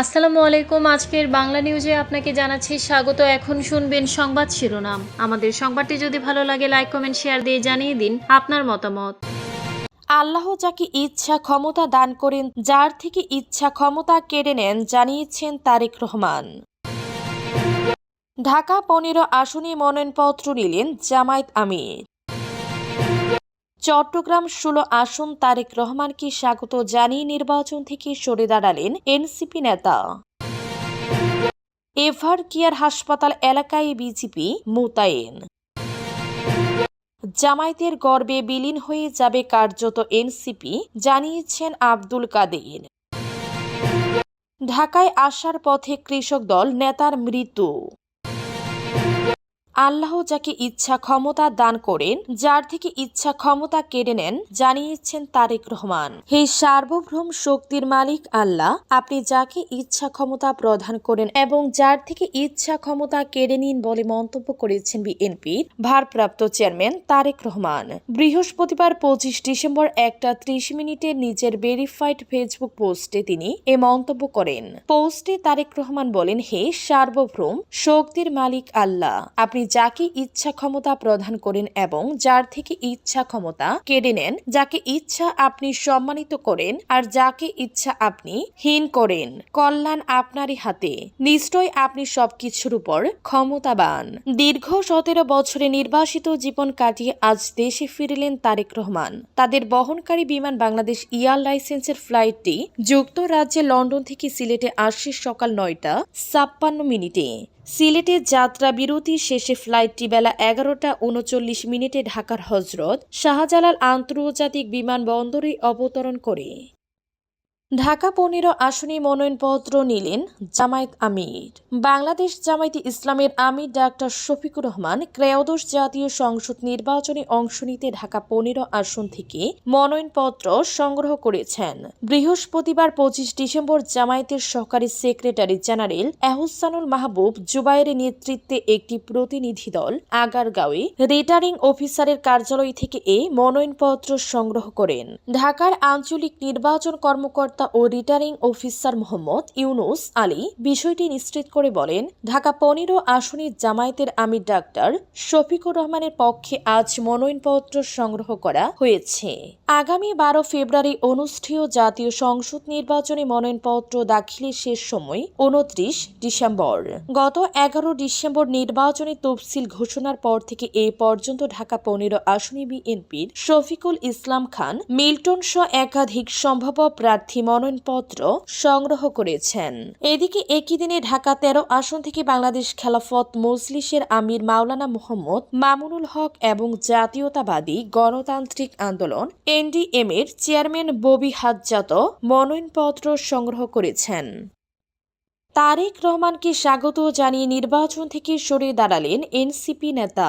আসসালামু আলাইকুম। আজকের বাংলা নিউজে আপনাকে জানাচ্ছি স্বাগত। এখন শুনবেন সংবাদ শিরোনাম। আমাদের সংবাদটি যদি ভালো লাগে লাইক কমেন্ট শেয়ার দিয়ে জানিয়ে দিন আপনার মতামত। আল্লাহ যাকে ইচ্ছা ক্ষমতা দান করেন, যার থেকে ইচ্ছা ক্ষমতা কেড়ে নেন জানিয়েছেন তারেক রহমান। ঢাকা পনেরো আসনে মনোনয়নপত্র নিলেন জামায়াত আমির। চট্টগ্রাম ষোলো আসন তারেক রহমানকে স্বাগত জানিয়ে নির্বাচন থেকে সরে দাঁড়ালেন এনসিপি নেতা। এভার কেয়ার হাসপাতাল এলাকায় বিজেপি মোতায়েন। জামায়াতের গর্বে বিলীন হয়ে যাবে কার্যত এনসিপি, জানিয়েছেন আব্দুল কাদের। ঢাকায় আসার পথে কৃষক দল নেতার মৃত্যু। আল্লাহ যাকে ইচ্ছা ক্ষমতা দান করেন, যার থেকে ইচ্ছা ক্ষমতা কেড়ে নেন, জানিয়েছেন তারেক রহমান। হে সার্বভৌম শক্তির মালিক আল্লাহ, আপনি যাকে ইচ্ছা ক্ষমতা প্রদান করেন এবং যার থেকে ইচ্ছা ক্ষমতা কেড়ে নিন বলে মন্তব্য করেছেন বিএনপির ভারপ্রাপ্ত চেয়ারম্যান তারেক রহমান। বৃহস্পতিবার পঁচিশ ডিসেম্বর একটা ত্রিশ মিনিটে নিজের ভেরিফাইড ফেসবুক পোস্টে তিনি এ মন্তব্য করেন। পোস্টে তারেক রহমান বলেন, হে সার্বভৌম শক্তির মালিক আল্লাহ, আপনি যাকে ইচ্ছা ক্ষমতা প্রদান করেন এবং যার থেকে ইচ্ছা ক্ষমতা কেড়ে নেন, যাকে ইচ্ছা আপনি সম্মানিত করেন আর যাকে ইচ্ছা আপনি হীন করেন, কল্যাণ আপনারই হাতে। নিশ্চয় আপনি সবকিছুর উপর ক্ষমতাবান। দীর্ঘ সতেরো বছরে নির্বাসিত জীবন কাটিয়ে আজ দেশে ফিরলেন তারেক রহমান। তাদের বহনকারী বিমান বাংলাদেশ ইয়ার লাইসেন্সের ফ্লাইটটি যুক্তরাজ্যে লন্ডন থেকে সিলেটে আসছে সকাল নয়টা ছাপ্পান্ন মিনিটে। সিলেটে যাত্রা বিরতি শেষে ফ্লাইটটি বেলা এগারোটা উনচল্লিশ মিনিটে ঢাকার হজরত শাহজালাল আন্তর্জাতিক বিমানবন্দরে অবতরণ করে। ঢাকা পনেরো আসনে মনোনয়নপত্র নিলেন জামায়াত আমির। বাংলাদেশ জামায়াতে ইসলামের আমির ডাক্তার শফিকুর রহমান ক্রয়োদশ জাতীয় সংসদ নির্বাচনে অংশ নিতে ঢাকা পনেরো আসন থেকে মনোনয়নপত্র সংগ্রহ করেছেন। বৃহস্পতিবার পঁচিশ ডিসেম্বর জামায়াতের সহকারী সেক্রেটারি জেনারেল এহসানুল মাহবুব জুবাইরের নেতৃত্বে একটি প্রতিনিধি দল আগারগাঁওয়ে রিটার্নিং অফিসারের কার্যালয় থেকে এই মনোনয়নপত্র সংগ্রহ করেন। ঢাকার আঞ্চলিক নির্বাচন কর্মকর্তা ও রিটার্নিং অফিসার মোহাম্মদ ইউনুস আলী বিষয়টি নিশ্চিত করে বলেন, ঢাকা পনেরো আসনে জামায়াতের আমির ডাক্তার শফিকুর রহমানের পক্ষে আজ মনোনয়নপত্র সংগ্রহ করা হয়েছে। আগামী বারো ফেব্রুয়ারি অনুষ্ঠেয় জাতীয় সংসদ নির্বাচনে মনোনয়নপত্র দাখিলের শেষ সময় উনত্রিশ ডিসেম্বর। গত এগারো ডিসেম্বর নির্বাচনী তফসিল ঘোষণার পর থেকে এ পর্যন্ত ঢাকা পনেরো আসনে বিএনপির শফিকুল ইসলাম খান, মিল্টন সহ একাধিক সম্ভাব্য প্রার্থী মনোনয়নপত্র সংগ্রহ করেছেন। এদিকে একই দিনে ঢাকা তেরো আসন থেকে বাংলাদেশ খেলাফত মজলিসের আমির মাওলানা মোহাম্মদ মামুনুল হক এবং জাতীয়তাবাদী গণতান্ত্রিক আন্দোলন এনডিএম এর চেয়ারম্যান ববি হাজ্জাত মনোনয়নপত্র সংগ্রহ করেছেন। তারেক রহমানকে স্বাগত জানিয়ে নির্বাচন থেকে সরে দাঁড়ালেন এনসিপি নেতা।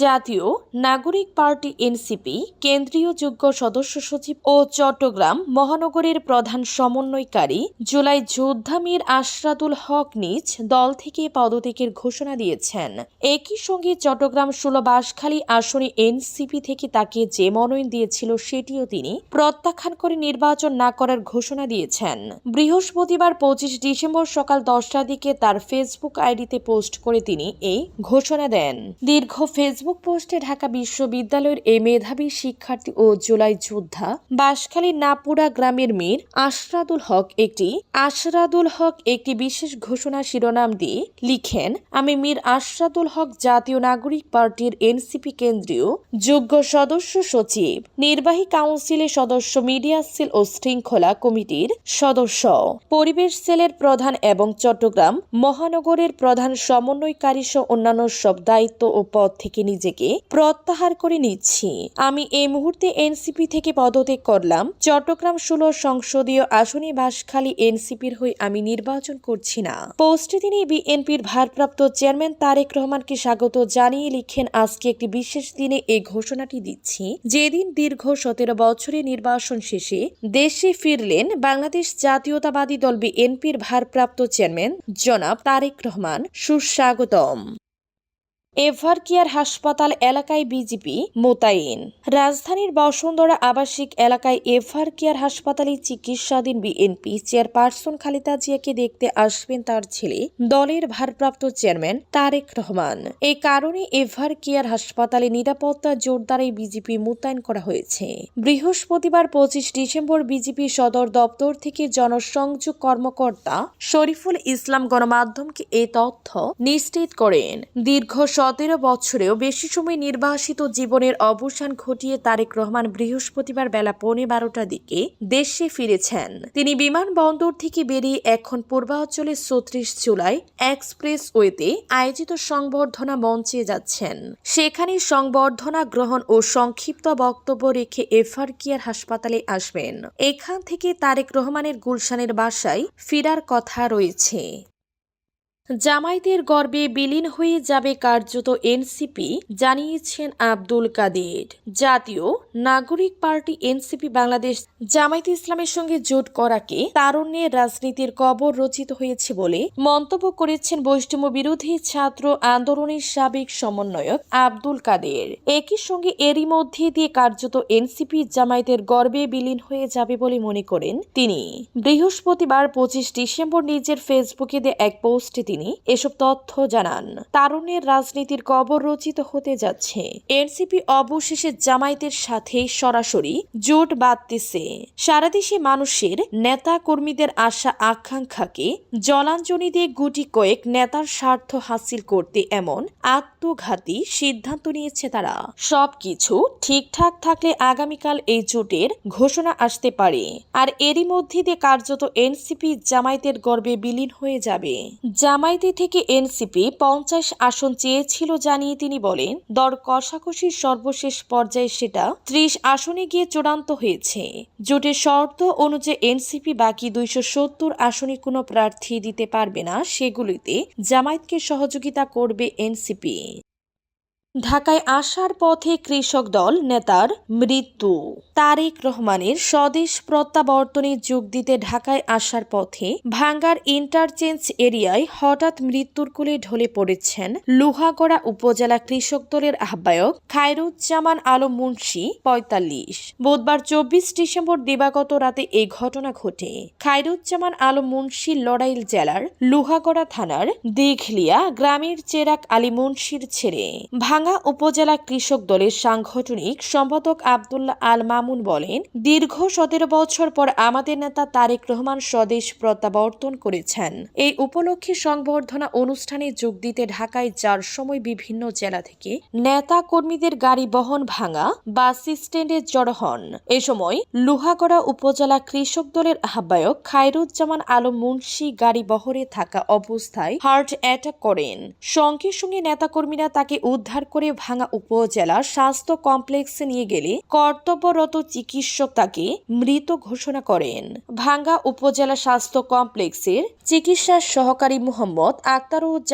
জাতীয় নাগরিক পার্টি এনসিপি, কেন্দ্রীয় যোগ্য সদস্য সচিব ও চট্টগ্রাম মহানগরের প্রধান সমন্বয়কারী জুলাই যোদ্ধা মীর আশরাদুল হক নিজ দল থেকে পদত্যাগের ঘোষণা দিয়েছেন। একই সঙ্গে চট্টগ্রাম ষোলো বাঁশখালী আসনে এনসিপি থেকে তাকে যে মনোনয়ন দিয়েছিল সেটিও তিনি প্রত্যাখ্যান করে নির্বাচন না করার ঘোষণা দিয়েছেন। বৃহস্পতিবার পঁচিশ ডিসেম্বর সকাল দশটার দিকে তার ফেসবুক আইডিতে পোস্ট করে তিনি এই ঘোষণা দেন। দীর্ঘ ফেসবুক পোস্টে ঢাকা বিশ্ববিদ্যালয়ের এই মেধাবী শিক্ষার্থী ও জুলাই যোদ্ধা বাঁশখালী নাপুরা গ্রামের মীর আশরাদুল হক একটি আশরাদুল হক একটি বিশেষ ঘোষণা শিরোনাম দিয়ে লিখেন, আমি মীর আশরাদুল হক জাতীয় নাগরিক পার্টির এনসিপি কেন্দ্রীয় যোগ্য সদস্য সচিব, নির্বাহী কাউন্সিলের সদস্য, মিডিয়া সেল ও শৃঙ্খলা কমিটির সদস্য। পরিবেশ সেলের প্রধান এবং চট্টগ্রাম মহানগরের প্রধান সমন্বয়কারী সহ অন্যান্য সব দায়িত্ব ও পদ থেকে নিজেকে প্রত্যাহার করে নিচ্ছি। আমি এই মুহূর্তে এনসিপি থেকে পদত্যাগ করলাম। চট্টগ্রাম ষোলো সংসদীয় আসনে বাসখালী এনসিপির হয়ে আমি নির্বাচন করছি না। পোস্টে তিনি বিএনপির ভারপ্রাপ্ত চেয়ারম্যান তারেক রহমানকে স্বাগত জানিয়ে লিখেন, আজকে একটি বিশেষ দিনে এই ঘোষণাটি দিচ্ছি। যেদিন দীর্ঘ সতেরো বছরের নির্বাচন শেষে দেশে ফিরলেন বাংলাদেশ জাতীয়তাবাদী দল বিএনপির ভারপ্রাপ্ত চেয়ারম্যান জনাব তারেক রহমান সুস্বাগতম। এভার কেয়ার হাসপাতাল এলাকায় বিজেপি মোতায়েন। রাজধানীর বসুন্ধরা আবাসিক এলাকায় এভার কেয়ার হাসপাতালে চিকিৎসাধীন বিএনপি চেয়ারপারসন খালেদা জিয়াকে দেখতে আসবেন তার ছেলে। দলের ভারপ্রাপ্ত চেয়ারম্যান তারেক রহমান। এই কারণে এভার কেয়ার হাসপাতালে নিরাপত্তা জোরদারে বিজেপি মোতায়েন করা হয়েছে। বৃহস্পতিবার পঁচিশ ডিসেম্বর বিজেপি সদর দপ্তর থেকে জনসংযোগ কর্মকর্তা শরীফুল ইসলাম গণমাধ্যমকে এ তথ্য নিশ্চিত করেন। দীর্ঘ সতেরো বছরেও বেশি সময় নির্বাসিত জীবনের অবসান ঘটিয়ে তারেক রহমান বৃহস্পতিবার বেলা পৌনে বারোটার দিকে দেশে ফিরেছেন। তিনি বিমানবন্দর থেকে বেরিয়ে এখন পূর্বাঞ্চলে ছত্রিশ জুলাই এক্সপ্রেস ওয়েতে আয়োজিত সংবর্ধনা মঞ্চে যাচ্ছেন। সেখানে সংবর্ধনা গ্রহণ ও সংক্ষিপ্ত বক্তব্য রেখে এফআর কেয়ার হাসপাতালে আসবেন। এখান থেকে তারেক রহমানের গুলশানের বাসায় ফিরার কথা রয়েছে। জামায়াতের গর্বে বিলীন হয়ে যাবে কার্যত এনসিপি, জানিয়েছেন আব্দুল কাদের। জাতীয় নাগরিক পার্টি এনসিপি বাংলাদেশ জামায়াত ইসলামের সঙ্গে জোট করাকে তারুণ্যের রাজনীতির কবর রচিত হয়েছে বলে মন্তব্য করেছেন বৈষ্ণব বিরোধী ছাত্র আন্দোলনের সাবেক সমন্বয়ক আব্দুল কাদের। একই সঙ্গে এরই মধ্যে দিয়ে কার্যত এনসিপি জামায়াতের গর্বে বিলীন হয়ে যাবে বলে মনে করেন তিনি। বৃহস্পতিবার পঁচিশ ডিসেম্বর নিজের ফেসবুকে এক পোস্টে তিনি এসব তথ্য জানান। তারুণ্যের রাজনীতির কবর রচিত হতে যাচ্ছে। এনসিপি অবশেষে জামায়াতের সাথে সরাসরি জোট বাঁধতেছে। সারা দেশে মানুষের নেতা কর্মীদের আশা আকাঙ্ক্ষাকে জলাঞ্জলি দিয়ে গুটি কয়েক নেতার স্বার্থ হাসিল করতে এমন আত্মঘাতী সিদ্ধান্ত নিয়েছে তারা। সবকিছু ঠিকঠাক থাকলে আগামীকাল এই জোটের ঘোষণা আসতে পারে। আর এরই মধ্যে দিয়ে কার্যত এনসিপি জামায়াতের গর্বে বিলীন হয়ে যাবে। জামায়াতি থেকে এনসিপি পঞ্চাশ আসন চেয়েছিল জানিয়ে তিনি বলেন, দর কষাকষির সর্বশেষ পর্যায়ে সেটা ত্রিশ আসনে গিয়ে চূড়ান্ত হয়েছে। জোটের শর্ত অনুযায়ী এনসিপি বাকি দুইশো সত্তর আসনে কোনো প্রার্থী দিতে পারবে না, সেগুলিতে জামায়াতকে সহযোগিতা করবে এনসিপি। ঢাকায় আসার পথে কৃষক দল নেতার মৃত্যু। তারেক রহমানের স্বদেশ প্রত্যাবর্তনে যোগ দিতে ঢাকায় আসার পথে ভাঙ্গার ইন্টারচেঞ্জ এরিয়ায় হঠাৎ মৃত্যুর কোলে ঢলে পড়েছেন লোহাগড়া উপজেলা কৃষক দলের আহ্বায়ক খায়রুজ্জামান আলম মুন্সি, পঁয়তাল্লিশ। বুধবার চব্বিশ ডিসেম্বর দিবাগত রাতে এই ঘটনা ঘটে। খায়রুজ্জামান আলম মুন্সি লড়াইল জেলার লোহাগড়া থানার দিঘলিয়া গ্রামের চেরাক আলী মুন্সির ছেড়ে ভাঙ্গা উপজেলা কৃষক দলের সাংগঠনিক সম্পাদক আবদুল্লাহ আল মামুন বলেন, দীর্ঘ সতেরো বছর পর আমাদের নেতা তারেক রহমান স্বদেশ প্রত্যাবর্তন করেছেন। এই উপলক্ষে সংবর্ধনা অনুষ্ঠানে যোগ দিতে ঢাকায় যার সময় বিভিন্ন জেলা থেকে নেতা কর্মীদের গাড়ি বহন ভাঙা, বাস স্ট্যান্ডে জড়ো হন। এ সময় লোহাগড়া উপজেলা কৃষক দলের আহ্বায়ক খায়রুজ্জামান আলম মুন্সি গাড়ি বহরে থাকা অবস্থায় হার্ট অ্যাটাক করেন। সঙ্গে সঙ্গে নেতাকর্মীরা তাকে উদ্ধার করে ভাঙা উপজেলা স্বাস্থ্য কমপ্লেক্সে নিয়ে গেলে কর্তব্যরত চিকিৎসক তাকে মৃত ঘোষণা করেন। ভাঙ্গা উপজেলা স্বাস্থ্য কমপ্লেক্সের চিকিৎসা সহকারী মোহাম্মদ আক্তারুজ্জামান